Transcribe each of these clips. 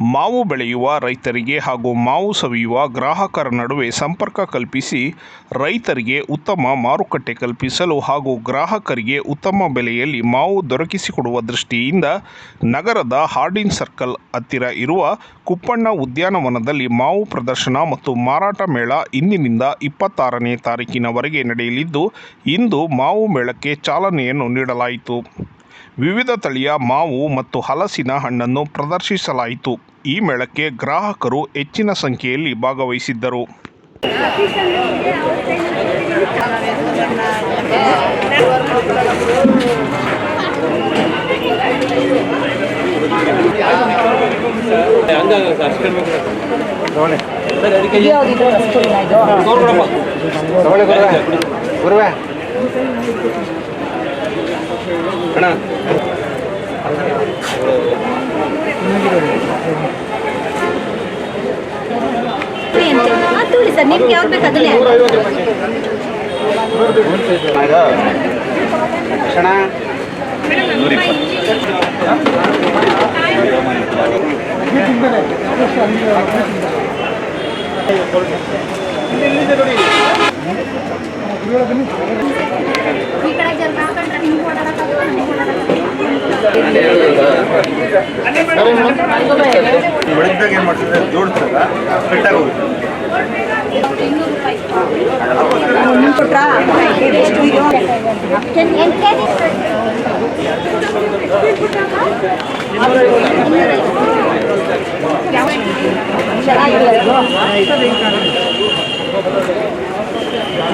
ಮಾವು ಬೆಳೆಯುವ ರೈತರಿಗೆ ಹಾಗೂ ಮಾವು ಸವಿಯುವ ಗ್ರಾಹಕರ ನಡುವೆ ಸಂಪರ್ಕ ಕಲ್ಪಿಸಿ ರೈತರಿಗೆ ಉತ್ತಮ ಮಾರುಕಟ್ಟೆ ಕಲ್ಪಿಸಲು ಹಾಗೂ ಗ್ರಾಹಕರಿಗೆ ಉತ್ತಮ ಬೆಲೆಯಲ್ಲಿ ಮಾವು ದೊರಕಿಸಿಕೊಡುವ ದೃಷ್ಟಿಯಿಂದ ನಗರದ ಹಾರ್ಡಿನ್ ಸರ್ಕಲ್ ಹತ್ತಿರ ಇರುವ ಕುಪ್ಪಣ್ಣ ಉದ್ಯಾನವನದಲ್ಲಿ ಮಾವು ಪ್ರದರ್ಶನ ಮತ್ತು ಮಾರಾಟ ಮೇಳ ಇಂದಿನಿಂದ ಇಪ್ಪತ್ತಾರನೇ ತಾರೀಕಿನವರೆಗೆ ನಡೆಯಲಿದ್ದು, ಇಂದು ಮಾವು ಮೇಳಕ್ಕೆ ಚಾಲನೆಯನ್ನು ನೀಡಲಾಯಿತು. ವಿವಿಧ ತಳಿಯ ಮಾವು ಮತ್ತು ಹಲಸಿನ ಹಣ್ಣನ್ನು ಪ್ರದರ್ಶಿಸಲಾಯಿತು. ಈ ಮೇಳಕ್ಕೆ ಗ್ರಾಹಕರು ಹೆಚ್ಚಿನ ಸಂಖ್ಯೆಯಲ್ಲಿ ಭಾಗವಹಿಸಿದ್ದರು. ತುಳಿ ಸರ್ ನಿಮ್ಗೆ ಯಾವ್ದು ಬೇಕು ಅದನ್ನೇ ಅಣ್ಣ. ಕಡೆ ಬೆಳಗ್ದಾಗ ಏನು ಮಾಡ್ತಾರೆ ಜೋಡಿಸ್ದಾಗ ಕಟ್ಟಾಗಿ ಹೋಗುತ್ತೆ ಇನ್ನೂರು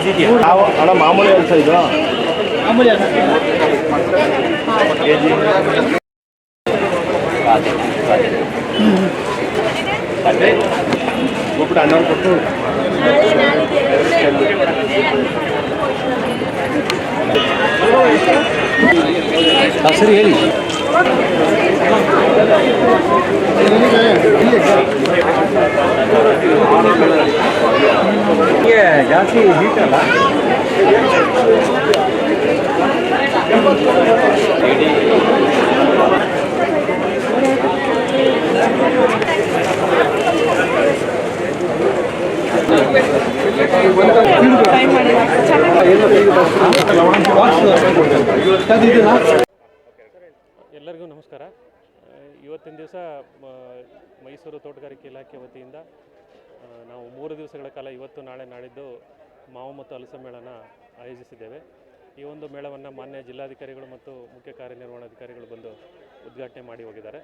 ಕೇಳಿ? ಹಣ ಮಾಮೂಲಿ ಅಲ್ಸ ಇದು ಒಬ್ಬರು ಹಣ್ಣವ್ರು ಕೊಟ್ಟು ಸರಿ ಹೇಳಿ ಜಾಸ್ತಿ ಹೀಟ್ ಎಲ್ಲರಿಗೂ ನಮಸ್ಕಾರ. ಇವತ್ತಿನ ದಿವಸ ಮೈಸೂರು ತೋಟಗಾರಿಕೆ ಇಲಾಖೆ ವತಿಯಿಂದ ನಾವು ಮೂರು ದಿವಸಗಳ ಕಾಲ ಇವತ್ತು ನಾಳೆ ನಾಡಿದ್ದು ಮಾವು ಮತ್ತು ಹಲಸ ಮೇಳನ ಆಯೋಜಿಸಿದ್ದೇವೆ. ಈ ಒಂದು ಮೇಳವನ್ನು ಮಾನ್ಯ ಜಿಲ್ಲಾಧಿಕಾರಿಗಳು ಮತ್ತು ಮುಖ್ಯ ಕಾರ್ಯನಿರ್ವಹಣಾಧಿಕಾರಿಗಳು ಬಂದು ಉದ್ಘಾಟನೆ ಮಾಡಿ ಹೋಗಿದ್ದಾರೆ.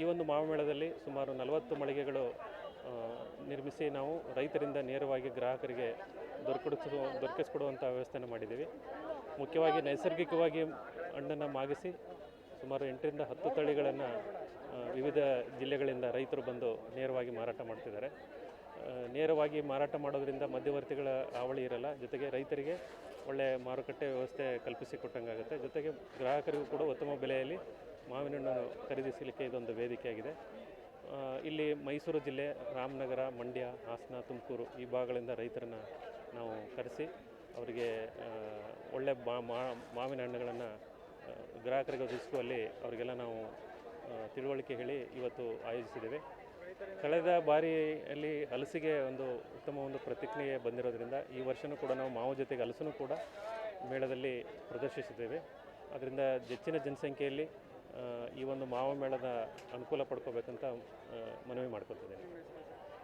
ಈ ಒಂದು ಮಾವು ಮೇಳದಲ್ಲಿ ಸುಮಾರು ನಲವತ್ತು ಮಳಿಗೆಗಳು ನಿರ್ಮಿಸಿ ನಾವು ರೈತರಿಂದ ನೇರವಾಗಿ ಗ್ರಾಹಕರಿಗೆ ದೊರಕಿಸ ದೊರಕಿಸ್ಕೊಡುವಂಥ ವ್ಯವಸ್ಥೆಯನ್ನು ಮಾಡಿದ್ದೀವಿ. ಮುಖ್ಯವಾಗಿ ನೈಸರ್ಗಿಕವಾಗಿ ಹಣ್ಣನ್ನು ಮಾಗಿಸಿ ಸುಮಾರು ಎಂಟರಿಂದ ಹತ್ತು ತಳಿಗಳನ್ನು ವಿವಿಧ ಜಿಲ್ಲೆಗಳಿಂದ ರೈತರು ಬಂದು ನೇರವಾಗಿ ಮಾರಾಟ ಮಾಡ್ತಿದ್ದಾರೆ. ನೇರವಾಗಿ ಮಾರಾಟ ಮಾಡೋದರಿಂದ ಮಧ್ಯವರ್ತಿಗಳ ಹಾವಳಿ ಇರಲ್ಲ, ಜೊತೆಗೆ ರೈತರಿಗೆ ಒಳ್ಳೆಯ ಮಾರುಕಟ್ಟೆ ವ್ಯವಸ್ಥೆ ಕಲ್ಪಿಸಿಕೊಟ್ಟಂಗಾಗುತ್ತೆ ಜೊತೆಗೆ ಗ್ರಾಹಕರಿಗೂ ಕೂಡ ಉತ್ತಮ ಬೆಲೆಯಲ್ಲಿ ಮಾವಿನ ಹಣ್ಣನ್ನು ಖರೀದಿಸಲಿಕ್ಕೆ ಇದೊಂದು ವೇದಿಕೆಯಾಗಿದೆ. ಇಲ್ಲಿ ಮೈಸೂರು ಜಿಲ್ಲೆ, ರಾಮನಗರ, ಮಂಡ್ಯ, ಹಾಸನ, ತುಮಕೂರು ಈ ಭಾಗಗಳಿಂದ ರೈತರನ್ನು ನಾವು ಕರೆಸಿ ಅವರಿಗೆ ಒಳ್ಳೆ ಮಾವಿನ ಹಣ್ಣುಗಳನ್ನು ಗ್ರಾಹಕರಿಗೆ ಒದಗಿಸುವಲ್ಲಿ ಅವರಿಗೆಲ್ಲ ನಾವು ತಿಳುವಳಿಕೆ ಹೇಳಿ ಇವತ್ತು ಆಯೋಜಿಸಿದ್ದೇವೆ. ಕಳೆದ ಬಾರಿಯಲ್ಲಿ ಹಲಸಿಗೆ ಒಂದು ಉತ್ತಮ ಒಂದು ಪ್ರತಿಕ್ರಿಯೆ ಬಂದಿರೋದ್ರಿಂದ ಈ ವರ್ಷವೂ ಕೂಡ ನಾವು ಮಾವು ಜೊತೆಗೆ ಹಲಸನ್ನು ಕೂಡ ಮೇಳದಲ್ಲಿ ಪ್ರದರ್ಶಿಸಿದ್ದೇವೆ. ಅದರಿಂದ ಹೆಚ್ಚಿನ ಜನಸಂಖ್ಯೆಯಲ್ಲಿ ಈ ಒಂದು ಮಾವು ಮೇಳದ ಅನುಕೂಲ ಪಡ್ಕೋಬೇಕಂತ ಮನವಿ ಮಾಡ್ಕೊತಿದ್ದೇನೆ.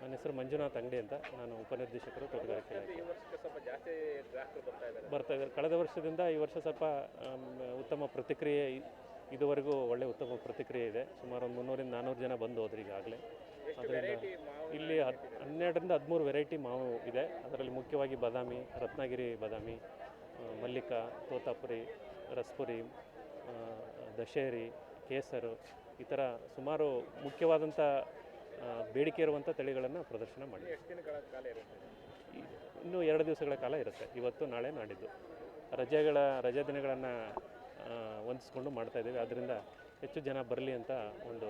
ನನ್ನ ಹೆಸರು ಮಂಜುನಾಥ್ ಅಂಗಡಿ ಅಂತ ನಾನು ಉಪನಿರ್ದೇಶಕರು ತೋಟಗಾರಿಕೆ ಬರ್ತಾ ಇದ್ದಾರೆ ಕಳೆದ ವರ್ಷದಿಂದ ಈ ವರ್ಷ ಸ್ವಲ್ಪ ಉತ್ತಮ ಪ್ರತಿಕ್ರಿಯೆ ಇದುವರೆಗೂ ಒಳ್ಳೆ ಉತ್ತಮ ಪ್ರತಿಕ್ರಿಯೆ ಇದೆ. ಸುಮಾರು ಒಂದು ಮುನ್ನೂರಿಂದ ನಾನ್ನೂರು ಜನ ಬಂದು ಹೋದ್ರಿ ಈಗಾಗಲೇ. ಅದರಿಂದ ಇಲ್ಲಿ ಹದ್ ಹನ್ನೆರಡರಿಂದ ಹದಿಮೂರು ವೆರೈಟಿ ಮಾವು ಇದೆ. ಅದರಲ್ಲಿ ಮುಖ್ಯವಾಗಿ ಬಾದಾಮಿ ರತ್ನಗಿರಿ ಬಾದಾಮಿ ಮಲ್ಲಿಕ ತೋತಾಪುರಿ ರಸ್ಪುರಿ ದಶೇರಿ ಕೇಸರು ಈ ಥರ ಸುಮಾರು ಮುಖ್ಯವಾದಂಥ ಬೇಡಿಕೆ ಇರುವಂಥ ತಳಿಗಳನ್ನು ಪ್ರದರ್ಶನ ಮಾಡಿ. ಇನ್ನೂ ಎರಡು ದಿವಸಗಳ ಕಾಲ ಇರುತ್ತೆ. ಇವತ್ತು ನಾಳೆ ನಾಡಿದ್ದು. ರಜೆಗಳ ರಜೆ ದಿನಗಳನ್ನು ಹೊಂದಿಸ್ಕೊಂಡು ಮಾಡ್ತಾ ಇದ್ದೀವಿ. ಆದ್ದರಿಂದ ಹೆಚ್ಚು ಜನ ಬರಲಿ ಅಂತ ಒಂದು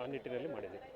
ಆ, ನಿಟ್ಟಿನಲ್ಲಿ ಮಾಡಿದ್ದೀವಿ.